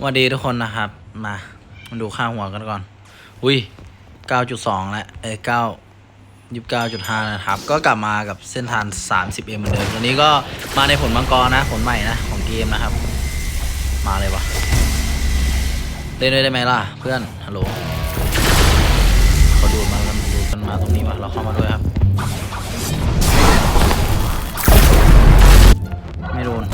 วัสดีทุกคนนะครับ มามาดูค่าหัวกันก่อน อุ้ย 9.2 แล้วเอ้ย9 29.5 นะครับ ก็กลับมากับเส้นทาง 30M เหมือนเดิม ตัวนี้ก็มาในผลมังกรนะ ผลใหม่นะ ของเกมนะครับ มาเลยวะเล่นด้วยได้ไหมล่ะ เพื่อน ฮัลโหลเขาดูมากันดูกันมาตรงนี้วะเราเข้ามาด้วยครับ ไม่โดน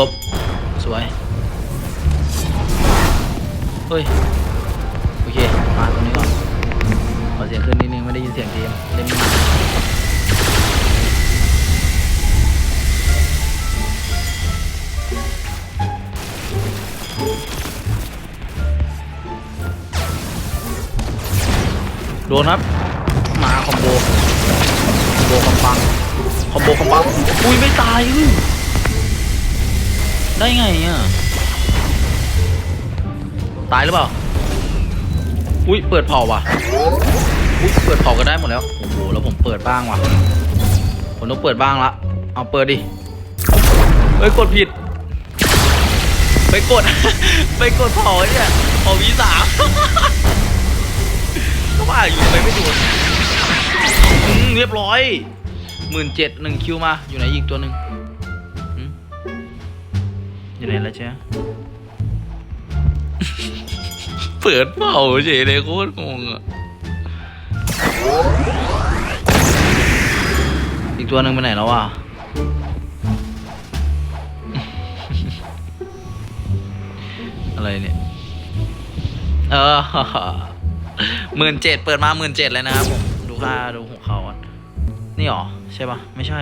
หลบสวย เฮ้ย โอเค มาตรงนี้ก่อน ขอเสียงขึ้นนิดนึง ไม่ได้ยินเสียงเกมเล่นไม่มาโดนครับมาคอมโบคอมโบคอมปังคอมโบคอมปังอุ้ยไม่ตายอุ้ย ได้ไงอะ ตายหรือเปล่า อุ้ยเปิดเผาว่ะ อุ้ยเปิดเผาก็ได้หมดแล้ว โอ้โห แล้วผมเปิดบ้างว่ะ ผมต้องเปิดบ้างละ เอาเปิดดิ เฮ้ย กดผิด ไปกด ไปกดเผาเนี่ยเผาวีสามก็ว่าอยู่ไมไม่โดนเรียบร้อยหมื่นเจ็ดหนึ่งคิวมา อยู่ไหนอีกตัวหนึ่ง อยู่ไหนแล้วเจ๊เปิดเผาเฉยเลยโคตรงงอะ อีกตัวหนึ่งไปไหนแล้ววะอะไรเนี่ย เออหมื่นเจ็ดเปิดมาหมื่นเจ็ดเลยนะครับผมดูค่าดูหัวเขาอะนี่หรอ ใช่ปะไม่ใช่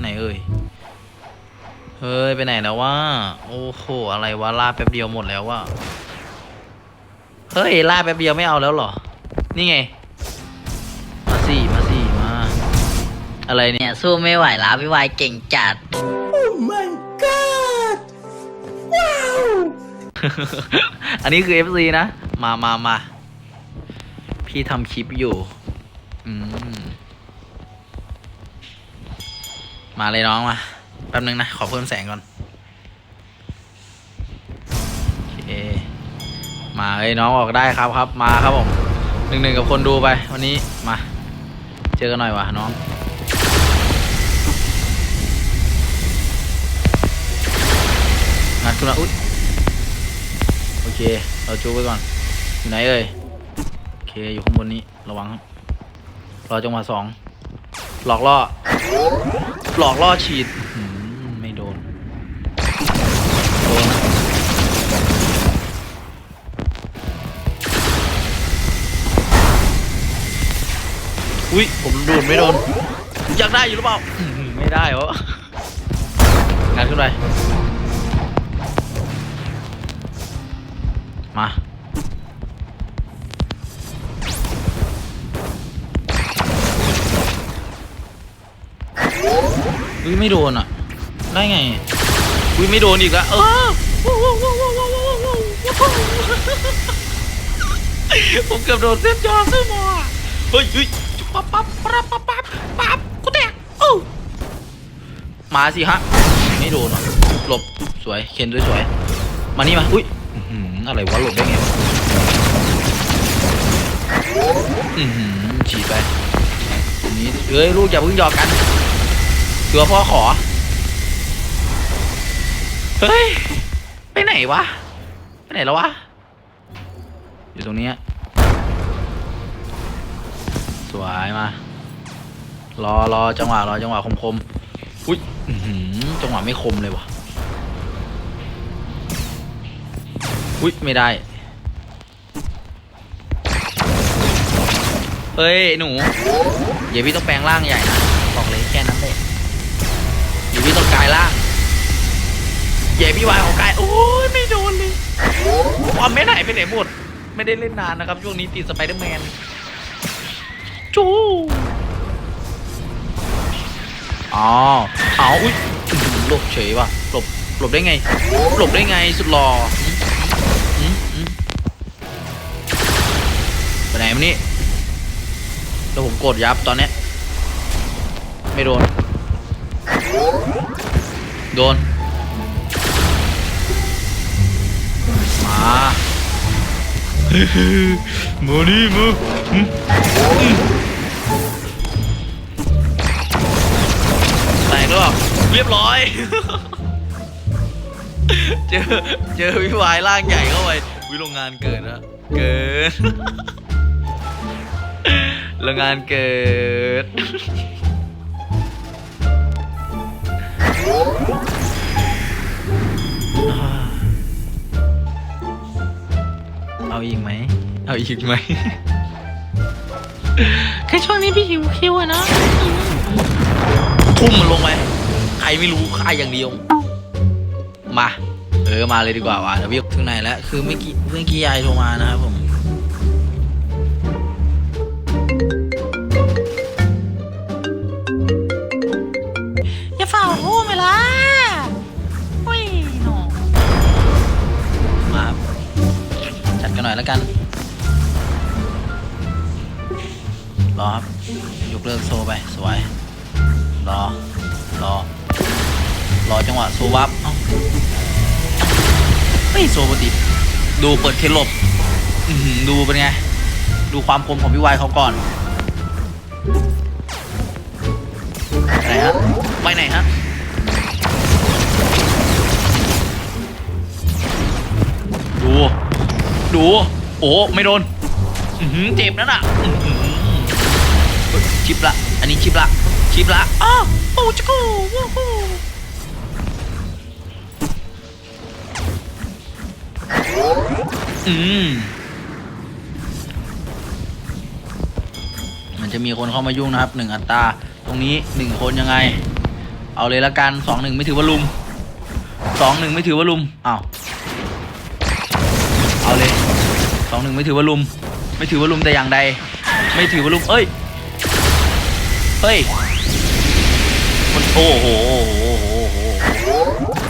ไหนเอ่ย เฮ้ย ไปไหนแล้ววะ โอ้โห อะไรวะลาแป๊บเดียวหมดแล้ววะเฮ้ยลาแป๊บเดียวไม่เอาแล้วเหรอ นี่ไง มาสิมาสิมา อะไรเนี่ยเนี่ย สู้ไม่ไหวแล้วพี่วายเก่งจัดอันนี้คือ FC นะ มามามา พี่ทำคลิปอยู่ อืม มาเลยน้องมา แป๊บนึงนะ ขอเพิ่มแสงก่อน โอเค มาเลยน้องออกได้ครับครับ มาครับผมหนึ่งหนึ่งกับคนดูไป วันนี้มา เจอกันหน่อยวะน้องงัดขึ้นมาอุ๊ยโอเค เราจูไว้ก่อน อยู่ไหนเอ่ย โอเค อยู่ข้างบนนี้ ระวังครับรอจังหวะสอง หลอกล่อ หลอกล่อฉีด อุ้ยผมโดนไม่โดนอยากได้อยู่หรือเปล่าอื้อหือไม่ได้เหรองานขึ้นไปมาอุ้ยไม่โดนอะ ได้ไงอุ้ยไม่โดนอีกแล้วเออผมเกือบโดนเส้นจอเส้นหมออะเฮ้ยเฮ้ย ปั๊บปั๊บปั๊บปั๊บปั๊บปั๊บกูแตกเอ้มาสิฮะไม่โดนอะหลบสวยเคนสวยสวยๆมานี่มาอุ้ยอะไรวะหลบได้ไงฉีดไปนนี้เอ้ยลูกอย่าเพิ่งหยอกกันเกือพ่อขอเฮ้ยไปไหนวะไปไหนแล้ววะอยู่ตรงนี้ สวยมารอรอจังหวะรอจังหวะคมคมๆอุ้ยจังหวะไม่คมเลยวะอุ้ยไม่ได้เฮ้ยหนูเดี๋ยวพี่ต้องแปลงร่างใหญ่นะบอกเลยแค่นั้นเลยเดี๋ยวพี่ต้องกลายร่างใหญ่พี่วายของกายโอ้ยไม่โดนเลยความไม่ไหนไปไหนหมดไม่ได้เล่นนานนะครับช่วงนี้ติดสไปเดอร์แมน จูอ๋อเอาอุ้ยหลบเฉยว่ะหลบหลบได้ไง หลบได้ไงสุดหล่อไปไหนมานี่แล้วผมกดยับตอนเนี้ยไม่โดน โดน มามานี่มา เรียบร้อย เจอเจอวิวายร่างใหญ่เข้าไปวิโรงงานเกิดนะเกิดโรงงานเกิดเอาอีกไหม เอาอีกไหมแค่ช่วงนี้พี่หิวคิวอะนะ ทุ่มมันลงไป รไม่รู้ฆ่าอย่างเดียว มา เออมาเลยดีกว่าวะเดี๋ยวพี่ถึงไหนแล้ว คือเมื่อกี้เมื่อกี้ยายโทรมานะครับผมอย่าฝ่าพูดไปละอุ้ยหนอมาครับจัดกันหน่อยแล้วกัน รอครับ ยกเลิกโซไป สวย รอรอ รอจังหวะโซวับเอ้าเฮ้ยโซปติดูเปิดเคลลบดูเป็นไง ดูความคมของพี่วายเขาก่อนไหนฮะไปไหนฮะดู ดู โอ้ไม่โดนเจ็บนั่นอะชิปละ อันนี้ชิปละ ชิปละอ้าวโอ้จิโก้ อืมมันจะมีคนเข้ามายุ่งนะครับหนึ่งอัตรา ตรงนี้หนึ่งคนยังไง เอาเลยละกันสองหนึ่งไม่ถือว่าลุมสองหนึ่งไม่ถือว่าลุมอ้าวเอาเลยสองหนึ่งไม่ถือว่าลุม ไม่ถือว่าลุมแต่อย่างใด ไม่ถือว่าลุมเอ้ยเฮ้ยมันโอ้โหโอ้โหโอ้โห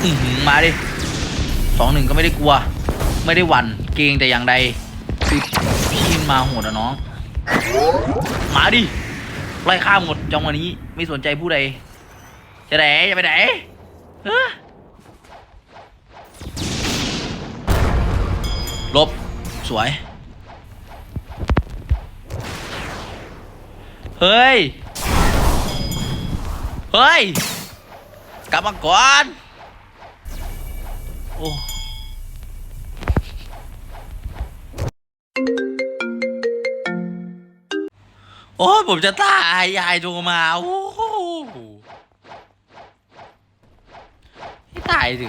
โอ้หูมาดิสองหนึ่งก็ไม่ได้กลัว ไม่ได้หวั่นเกรงแต่อย่างใดคือพี่มาโหดอะน้อง มาดิไล่ฆ่าหมดจังวะนี้ไม่สนใจผู้ใด จะไหนจะไปไหนลบสวย เฮ้ย เฮ้ย กลับมาก่อน โอ้ โอ้ผมจะตายยายโทรมา โอ้โหให้ตายสิ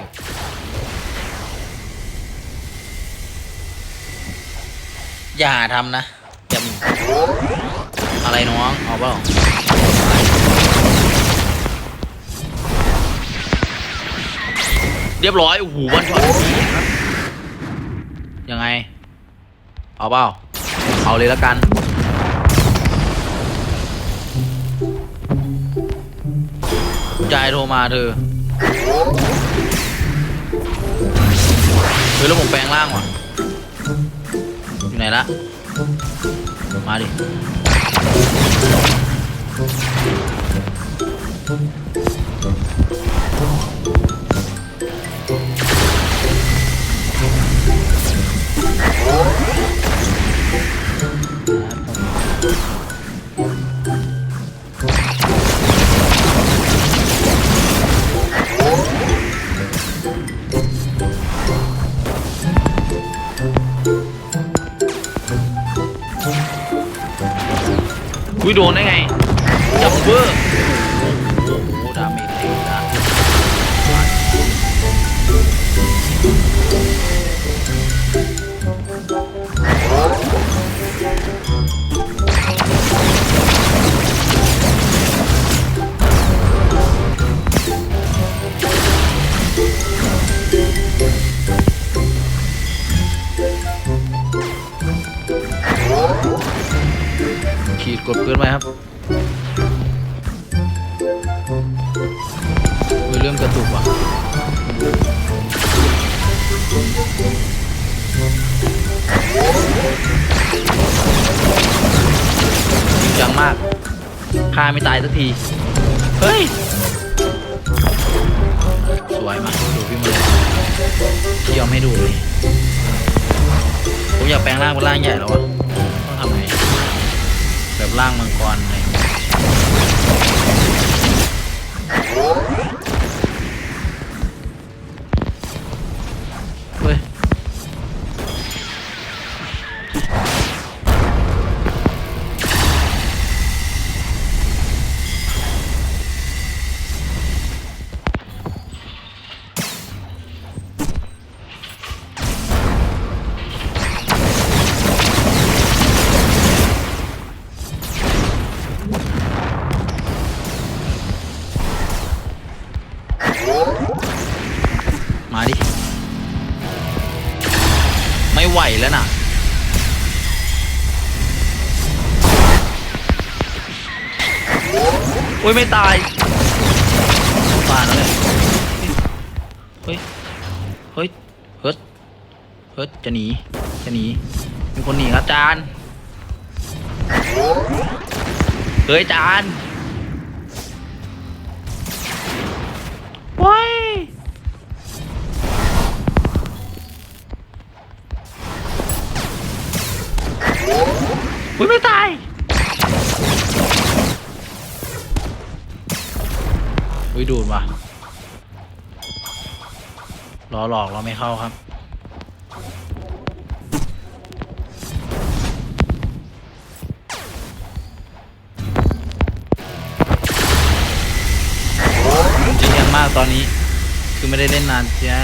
อย่าทำนะอย่ามีอะไรน้อง เอาเปล่าเรียบร้อย โอ้โหวันช็อตยังไง เอาเปล่าเอาเลยแล้วกัน ยายโทรมาเธอเฮ้ยแล้วผมแปลงร่างว่ะอยู่ไหนละ มาดิ อุ้ยโดนได้ไงจัมเบอร์ เฮ้ยเริ่มกระตุกว่ะจริงจังมากฆ่าไม่ตายสักที เฮ้ย สวยมากดูพี่มือพี่ยอมให้ดูเลยผมอยากแปลงร่างเป็นร่างใหญ่แล้ววะต้องทำไงแบบร่างมังกรเงี้ย มาดิ ไม่ไหวแล้วน่ะ โอ้ยไม่ตายตายแล้วเลยเฮ้ย เฮ้ย เฮ้ยเฮ้ยจะหนี จะหนี มีคนหนีครับจานเฮ้ยจาน ว้ยอุ้ยไม่ตาย อุ้ยดูดว่ะรอหลอกเราไม่เข้าครับ มากตอนนี้ คือไม่ได้เล่นนานจ้า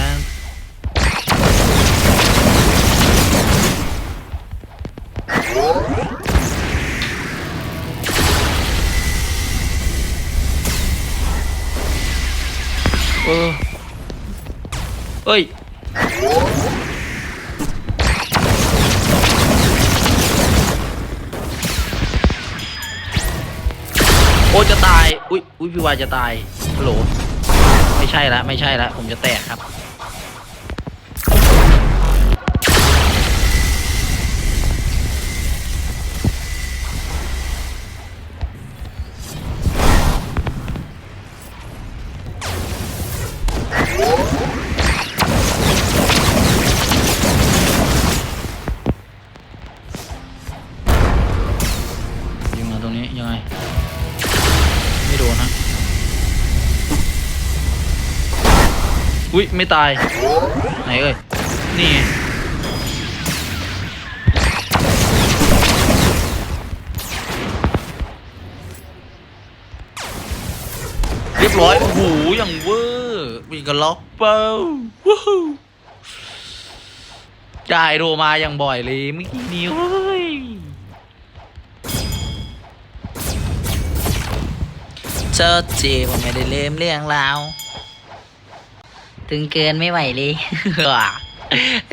เออเอ้ยโอ้จะตาย อุ้ยอุ้ยพี่วายจะตายฮัลโหล ไม่ใช่ละไม่ใช่ละผมจะแตกครับ ยิงมาตรงนี้ยังไง ไม่โดนฮะ อุ้ยไม่ตาย ไหนเอ่ยนี่ไงเรียบร้อย โอ้โห อย่างเวอร์มีกระล็อกเป้าวู้ฮู้จ่ายโทรมาอย่างบ่อยเลยเมื่อกี้นี้เฮ้ยเจอเจผมไม่ได้เล่มเรื่องราว ตึงเกินไม่ไหวเลย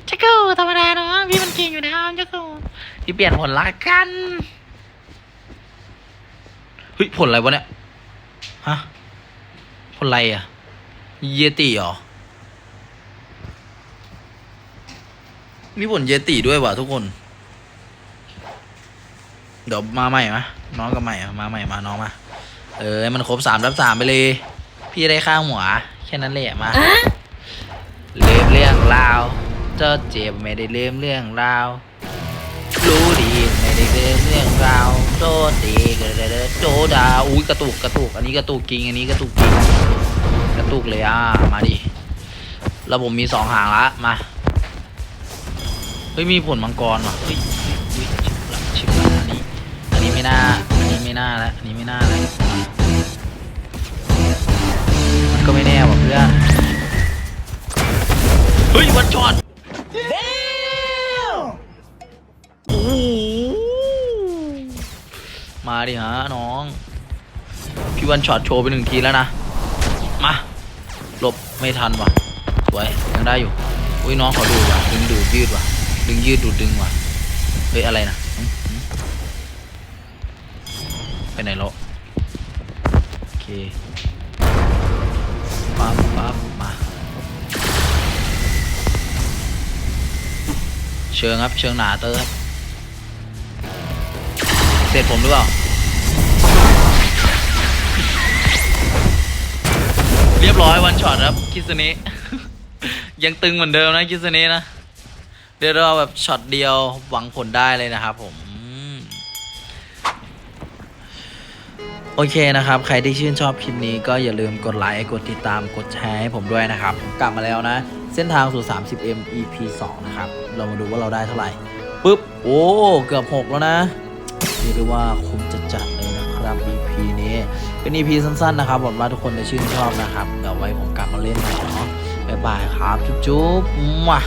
จักกูธรรมดาเนาะพี่มันเก่งอยู่นะจักกูพี่เปลี่ยนผลละกันเฮ้ยผลอะไรวะเนี่ยฮะผลอะไรอะ เยติเหรอมีผลเยติด้วยว่ะทุกคน เดี๋ยวมาใหม่มะน้องกับใหม่อะมาใหม่มาน้องมา เออให้มันครบสามรับสามไปเลย พี่ได้ข้างหัว แค่นั้นแหละมาเลืม เรื่องราวเจ้าเจ็บไม่ได้ลืมเรื่องราวรู้ดีไม่ได้ลืมเรื่องราวโจตีกระเดโจดาอุ้ยกระตุกกระตุก อันนี้กระตุกจริงอันนี้กระตุกจริงกระตุกเลยอะมาดิแล้วผมมีสองหางละมาเฮ้ยมีผลมังกรว่ะเฮ้ยเฮ้ยชิบละชิบละอันนี้อันนี้ไม่น่าอันนี้ไม่น่าละอันนี้ไม่น่าละมันก็ไม่แน่ว่ะเพื่อน วันช็อตโอ้โหมาดิฮะน้อง พี่วันช็อตโชว์ไปหนึ่งทีแล้วนะ มาหลบไม่ทันว่ะ สวยยังได้อยู่ อุ้ยน้องขอดูว่ะ ดึงดูดยืดว่ะ ดึงยืดดูดดึงว่ะ เฮ้ยอะไรนะหึหึไปไหนแล้วโอเคปั๊บปั๊บมา เชิงครับ เชิงหนาเตอร์ครับเสร็จผมหรือเปล่า เรียบร้อยวันช็อตครับคิสเนี้ยังตึงเหมือนเดิมนะคิสเนี้นะเดี๋ยวเราแบบช็อตเดียวหวังผลได้เลยนะครับผมโอเคนะครับ ใครที่ชื่นชอบคลิปนี้ก็อย่าลืมกดไลค์กดติดตามกดแชร์ให้ผมด้วยนะครับ กลับมาแล้วนะ เส้นทางสู่ 30M EP 2 นะครับ เรามาดูว่าเราได้เท่าไหร่ปุ๊บ โอ้ เกือบ 6 แล้วนะเรียกได้ว่าคุ้มจัดจัดๆเลยนะครับ EP นี้ เป็น EP สั้น ๆ นะครับหวังว่าทุกคนจะชื่นชอบนะครับ เดี๋ยวไว้ผมกลับมาเล่นใหม่เนาะบ๊ายบายครับ จุ๊บๆมา